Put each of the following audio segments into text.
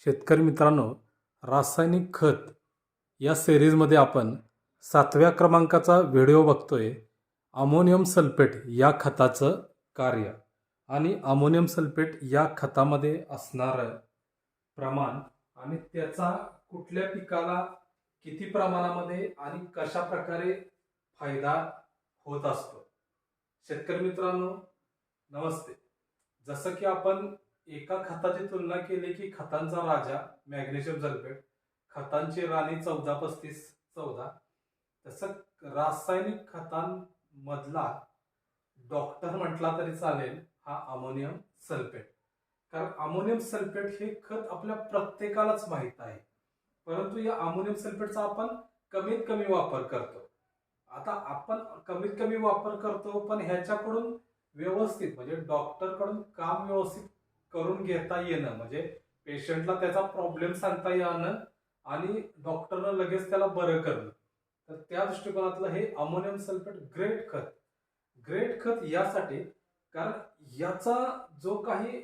शेतकरी मित्रांनो रासायनिक खत या सिरीजमध्ये आपण सातव्या क्रमांकाचा व्हिडिओ बघतोय. अमोनियम सल्फेट या खताचं कार्य आणि अमोनियम सल्फेट या खतामध्ये असणारं प्रमाण आणि त्याचा कुठल्या पिकाला किती प्रमाणामध्ये आणि कशा प्रकारे फायदा होत असतो. शेतकरी मित्रांनो नमस्ते. जसं की आपण एका खताची तुलना केली की खतांचा राजा मॅग्नेशियम सल्फेट खतांची राणी चौदा पस्तीस चौदा. तसं रासायनिक खतांमधला डॉक्टर म्हटला तरी चालेल हा अमोनियम सल्फेट कारण अमोनियम सल्फेट हे खत आपल्या प्रत्येकालाच माहीत आहे. परंतु या अमोनियम सल्फेटचा आपण कमीत कमी वापर करतो. आता आपण कमीत कमी वापर करतो पण ह्याच्याकडून व्यवस्थित म्हणजे डॉक्टरकडून काम व्यवस्थित करून घेता येणं म्हणजे पेशंटला त्याचा प्रॉब्लेम सांगता येणं आणि डॉक्टरनं लगेच त्याला बरं करणं. तर त्या दृष्टिकोनातलं हे अमोनियम सल्फेट ग्रेट खत. ग्रेट खत यासाठी कारण याचा जो काही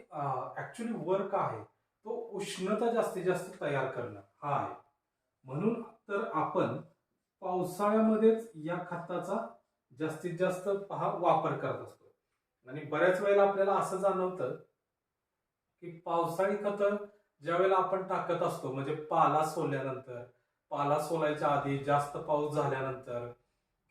ऍक्च्युली वर्क आहे तो उष्णता जास्तीत जास्त तयार करणं हा आहे. म्हणून तर आपण पावसाळ्यामध्येच या खताचा जास्तीत जास्त हा वापर करत असतो. आणि बऱ्याच वेळेला आपल्याला असं जाणवतं की पावसाळी खतं ज्या वेळेला आपण टाकत असतो म्हणजे पाला सोलल्यानंतर पाला सोलायच्या आधी जास्त पाऊस झाल्यानंतर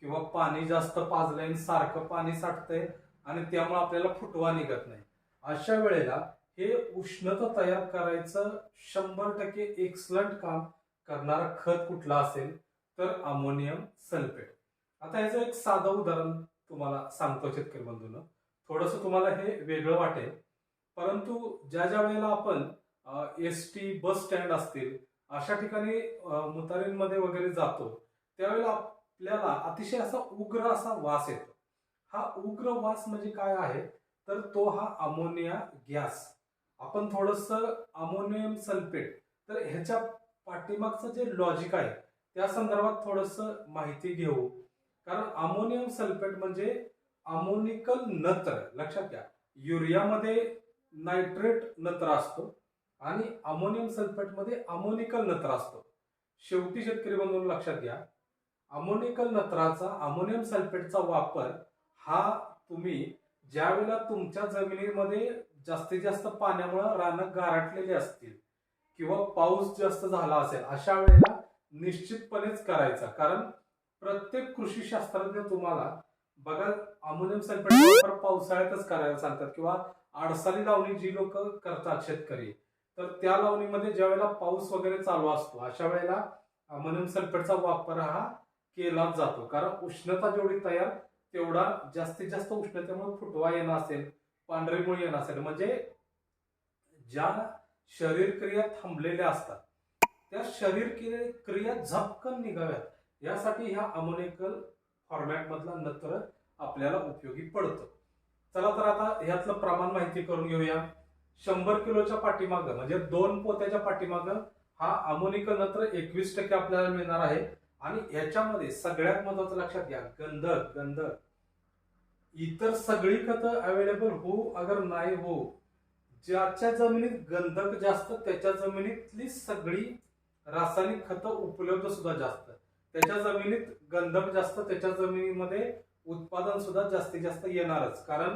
किंवा पाणी जास्त पाजलंय सारखं पाणी साठतंय आणि त्यामुळे आपल्याला फुटवा निघत नाही. अशा वेळेला हे उष्णता तयार करायचं शंभर टक्के एक्सलंट काम करणारा खत कुठला असेल तर अमोनियम सल्फेट आता याचं एक साधं उदाहरण तुम्हाला सांगतो शेतकरी बंधून. थोडस तुम्हाला हे वेगळं वाटेल. परंतु ज्या ज्या वेळेला आपण एस टी बस स्टँड असतील अशा ठिकाणी मुतारींमध्ये वगैरे जातो त्यावेळेला आपल्याला अतिशय असा उग्र असा वास येतो. हा उग्र वास म्हणजे काय आहे? तर तो हा अमोनिया गॅस. आपण थोडस अमोनियम सल्फेट तर ह्याच्या पाठीमागचं जे लॉजिक आहे त्या संदर्भात थोडस माहिती घेऊ. कारण अमोनियम सल्फेट म्हणजे अमोनिकल नत्र लक्षात घ्या. युरियामध्ये नायट्रेट नत्र असतो आणि अमोनियम सल्फेटमध्ये अमोनिकल नत्र असतो. शेवटी शेतकरी बंधून लक्षात घ्या अमोनिकल नत्राचा अमोनियम सल्फेटचा वापर हा तुम्ही ज्या वेळेला तुमच्या जमिनीमध्ये जास्तीत जास्त पाण्यामुळे रानं गारटलेली असतील किंवा पाऊस जास्त झाला असेल अशा वेळेला निश्चितपणेच करायचा. कारण प्रत्येक कृषी शास्त्रज्ञ तुम्हाला बघा अमोनियम सल्फेट वापर पावसाळ्यातच करायला सांगतात किंवा आडसाली लावणी जी लोक करतात शेतकरी तर त्या लावणीमध्ये ज्या वेळेला पाऊस वगैरे चालू असतो अशा वेळेला अमोनियम सल्फेटचा वापर हा केला जातो. कारण उष्णता जेवढी तयार तेवढा जास्तीत जास्त उष्णतेमुळे फुटवा येणं असेल पांढरीमुळे येणं असेल. म्हणजे ज्या शरीर क्रिया थांबलेल्या असतात त्या शरीर क्रिया झपकन निघाव्यात यासाठी ह्या अमोनिकल फॉर्मॅटमधला नत्र आपल्याला उपयोगी पडतो. चला तर आता ह्यातलं प्रमाण माहिती करून घेऊया. शंभर किलोच्या पाठीमागं म्हणजे दोन पोत्याच्या पाठीमागं हा अमोनिक नत्र एकवीस टक्के आपल्याला मिळणार आहे. आणि याच्यामध्ये सगळ्यात महत्वाचं लक्षात घ्या गंधक गंधक इतर सगळी खतं अवेलेबल हो अगर नाही हो ज्याच्या जमिनीत गंधक जास्त त्याच्या जमिनीतली सगळी रासायनिक खतं उपलब्ध सुद्धा जास्त. त्याच्या जमिनीत गंधक जास्त त्याच्या जमिनीमध्ये उत्पादन सुद्धा जास्तीत जास्त येणारच. कारण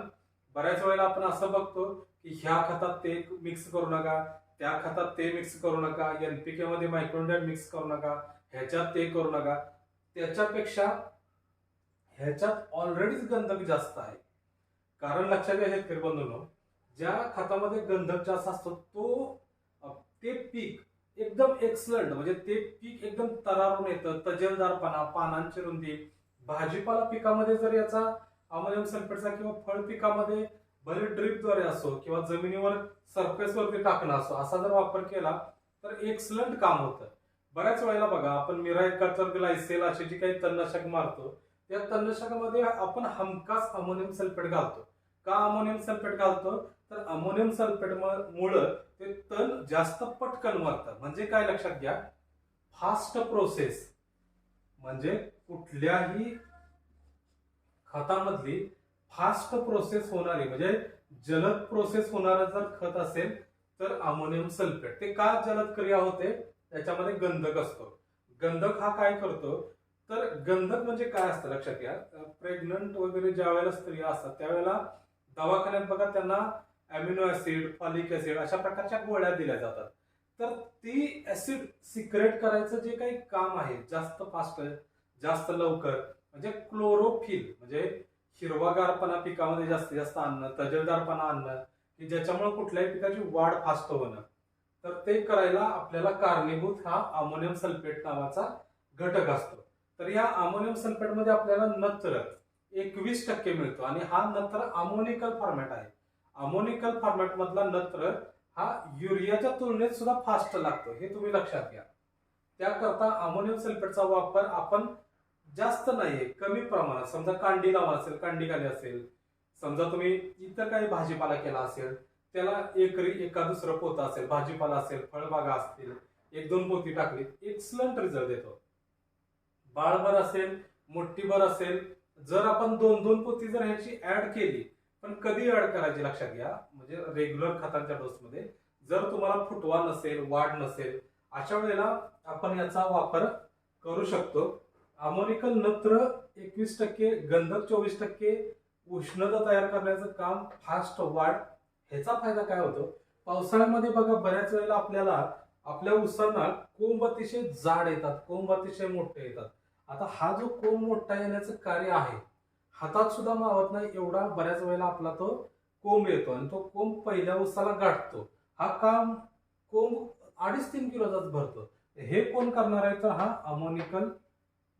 बऱ्याच वेळेला आपण असं बघतो की ह्या खतात ते मिक्स करू नका त्या खतात ते मिक्स करू नका एनपीके मध्ये मायक्रोडाईट मिक्स करू नका ह्याच्यात ते करू नका. त्याच्यापेक्षा ह्याच्यात ऑलरेडीच गंधक जास्त आहे. कारण लक्षात घ्या शेतकरी बंधूंनो ज्या खतामध्ये गंधक जास्त असतो तो ते पीक एकदम एक्सलंट म्हणजे ते पीक एकदम तरारून येतं. तजेलदारपणा पानांची रुंदी भाजीपाला पिकामध्ये जर याचा अमोनियम सल्फेटचा किंवा फळ पिकामध्ये भले ड्रिपद्वारे असो किंवा जमिनीवर सरफेसवरती टाकणं असो असा जर वापर केला तर एक्सलंट काम होतं. बऱ्याच वेळेला बघा आपण मिराय कटर ग्लायसेल अशी जी काही तणनाशक मारतो त्या तणनाशकामध्ये आपण हमखास अमोनियम सल्फेट घालतो. का अमोनियम सल्फेट घालतो? तर अमोनियम सल्फेट मुळे ते तण जास्त पटकन मरतात. म्हणजे काय लक्षात घ्या? फास्ट प्रोसेस म्हणजे कुठल्याही खतामधली फास्ट प्रोसेस होणारी म्हणजे जलद प्रोसेस होणार जर खत असेल तर अमोनियम सल्फेट. ते का जलद क्रिया होते? त्याच्यामध्ये गंधक असतो. गंधक हा काय करतो? तर गंधक म्हणजे काय असतं लक्षात घ्या. प्रेग्नंट वगैरे ज्या वेळेला स्त्रिया असतात त्यावेळेला दवाखान्यात बघा त्यांना अमिनो ऍसिड फॉलिक ऍसिड अशा प्रकारच्या गोळ्या दिल्या जातात. तर ती ऍसिड सिक्रेट करायचं जे काही काम आहे जास्त फास्ट जास्त लवकर म्हणजे क्लोरोफिल म्हणजे हिरवागारपणा पिकामध्ये जास्तीत जास्त आणणं तजेलदारपणा आणणं की ज्याच्यामुळे कुठल्याही पिकाची वाढ फास्ट होणं. तर ते करायला आपल्याला कारणीभूत हा अमोनियम सल्फेट नावाचा घटक असतो. तर या अमोनियम सल्फेटमध्ये आपल्याला नत्र एकवीस टक्के मिळतो आणि हा नत्र अमोनिकल फॉर्मॅट आहे. अमोनिकल फॉर्मॅट मधला नत्र हा युरियाच्या तुलनेत सुद्धा फास्ट लागतो हे तुम्ही लक्षात घ्या. त्याकरता अमोनियम सल्फेटचा वापर आपण जास्त नाहीये कमी प्रमाणात. समजा कांडी लावा असेल कांडी खाली असेल समजा तुम्ही इतर काही भाजीपाला केला असेल त्याला एकरी एका दुसरं पोतं असेल भाजीपाला असेल फळबागा असतील एक दोन पोती टाकली एक्सलंट रिझल्ट देतो. बाळभर असेल मोठीभर असेल जर आपण दोन दोन पोती जर ह्याची ऍड केली पण कधी ऍड करायची लक्षात घ्या म्हणजे रेग्युलर खतांच्या डोसमध्ये जर तुम्हाला फुटवा नसेल वाढ नसेल अशा वेळेला आपण याचा वापर करू शकतो. अमोनिकल नत्र एकवीस टक्के गंधक चोवीस टक्के उष्णता तयार करण्याचं काम फास्ट वाढ ह्याचा फायदा काय होतो? पावसाळ्यामध्ये बघा बऱ्याच वेळेला आपल्याला आपल्या उसांना कोंब अतिशय जाड येतात कोंब अतिशय मोठे येतात. आता हा जो कोंब मोठा येण्याचं कार्य आहे हातात सुद्धा मावत नाही एवढा बऱ्याच वेळेला आपला तो कोंब येतो आणि तो कोंब पहिल्या उसाला गाठतो. हा काम कोंब अडीच तीन किलोचाच भरतो. हे कोण करणार आहे? तर हा अमोनिकल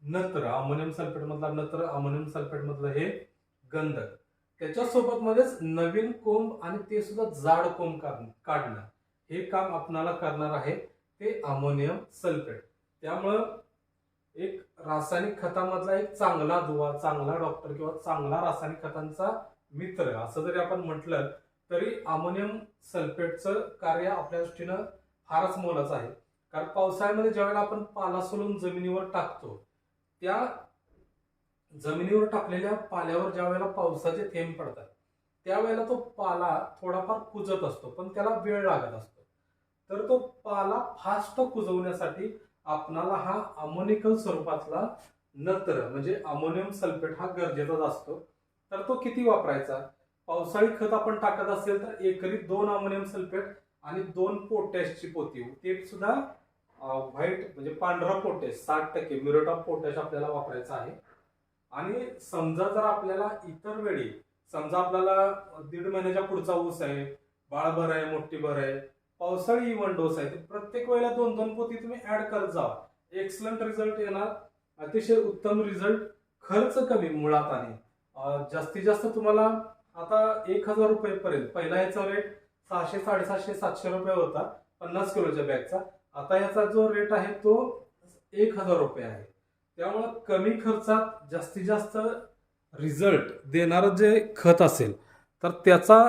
नत्र अमोनियम सल्फेट मधला नत्र अमोनियम सल्फेट मधलं हे गंधक. त्याच्यासोबत मध्येच नवीन कोंब आणि ते सुद्धा जाड कोंब काढणं. हे काम आपणाला करणार आहे ते अमोनियम सल्फेट. त्यामुळं एक रासायनिक खतामधला एक चांगला दुवा चांगला डॉक्टर किंवा चांगला रासायनिक खतांचा मित्र असं जरी आपण म्हटलं तरी अमोनियम सल्फेटचं कार्य आपल्या दृष्टीनं फारच मोलाचं आहे. कारण पावसाळ्यामध्ये ज्यावेळेला आपण पाला सोलून जमिनीवर टाकतो त्या जमिनीवर टाकलेल्या पाल्यावर ज्या वेळेला पावसाचे थेंब पडतात त्यावेळेला तो पाला थोडाफार कुजत असतो पण त्याला वेळ लागत असतो. तर तो पाला फास्ट कुजवण्यासाठी आपणाला हा अमोनिकल स्वरूपातला नत्र म्हणजे अमोनियम सल्फेट हा गरजेचाच असतो. तर तो किती वापरायचा? पावसाळी खत आपण टाकत असेल तर एकरी दोन अमोनियम सल्फेट आणि दोन पोटॅशची पोती. ते सुद्धा व्हाईट म्हणजे पांढरा पोटॅश साठ टक्के म्युरेट ऑफ पोटॅश आपल्याला वापरायचा आहे. आणि समजा जर आपल्याला इतर वेळी समजा आपल्याला दीड महिन्याच्या पुढचा ऊस आहे बाळभर आहे मोठी भर आहे पावसाळी इव्हन डोस आहे तर प्रत्येक वेळेला दोन दोन पोती तुम्ही ऍड करत जा. एक्सलंट रिझल्ट येणार. अतिशय उत्तम रिझल्ट खर्च कमी मुळात आणि जास्तीत जास्त तुम्हाला आता एक हजार रुपये पर्यंत पहिला याचा रेट सहाशे साडेसातशे सातशे रुपये होता पन्नास किलोच्या बॅगचा. आता याचा जो रेट आहे तो एक हजार रुपये आहे. त्यामुळं कमी खर्चात जास्तीत जास्त रिझल्ट देणारं जे खत असेल तर त्याचा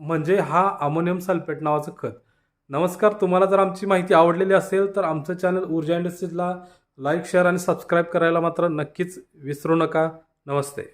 म्हणजे हा अमोनियम सल्फेट नावाचं खत. नमस्कार तुम्हाला जर आमची माहिती आवडलेली असेल तर आमचं चॅनल ऊर्जा इंडस्ट्रीजला लाईक शेअर आणि सबस्क्राईब करायला मात्र नक्कीच विसरू नका. नमस्ते.